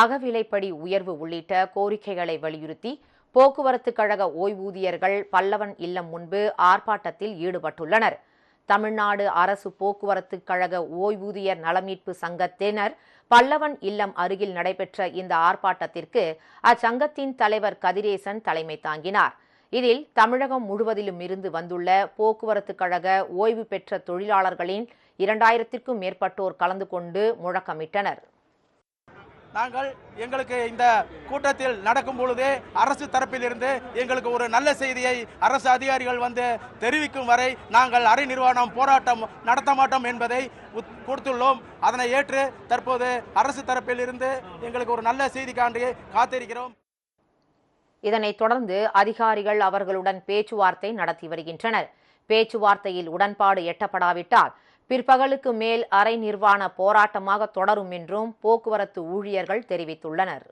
அகவிலைப்படி உயர்வு உள்ளிட்ட கோரிக்கைகளை வலியுறுத்தி போக்குவரத்து கழக ஓய்வூதியர்கள் பல்லவன் இல்லம் முன்பு ஆர்ப்பாட்டத்தில் ஈடுபட்டுள்ளனர். தமிழ்நாடு அரசு போக்குவரத்து கழக ஓய்வூதியர் நலமீட்பு சங்கத்தினர் பல்லவன் இல்லம் அருகில் நடைபெற்ற இந்த ஆர்ப்பாட்டத்திற்கு அச்சங்கத்தின் தலைவர் கதிரேசன் தலைமை தாங்கினார். இதில் தமிழகம் முழுவதிலும் இருந்து வந்துள்ள போக்குவரத்து கழக ஓய்வு பெற்ற தொழிலாளர்களின் இரண்டாயிரத்திற்கும் மேற்பட்டோர் கலந்து கொண்டு முழக்கமிட்டனர். நாங்கள் எங்களுக்கு இந்த கூட்டத்தில் நடக்கும் பொழுது அரசு தரப்பிலிருந்து எங்களுக்கு ஒரு நல்ல செய்தியை அரசு அதிகாரிகள் வந்து தெரிவிக்கும் வரை நாங்கள் அரை நிர்வாணம் போராட்டம் நடத்த மாட்டோம் என்பதை உத்- கொடுத்துள்ளோம். அதனை ஏற்று தற்போது அரசு தரப்பில் இருந்து எங்களுக்கு ஒரு நல்ல செய்திக்காண்டி காத்திருக்கிறோம். இதனைத் தொடர்ந்து அதிகாரிகள் அவர்களுடன் பேச்சுவார்த்தை நடத்தி வருகின்றனர். பேச்சுவார்த்தையில் உடன்பாடு எட்டப்படாவிட்டால் பிற்பகலுக்கு மேல் அரை நிர்வாண போராட்டமாக தொடரும் என்றும் போக்குவரத்து ஊழியர்கள் தெரிவித்துள்ளனர்.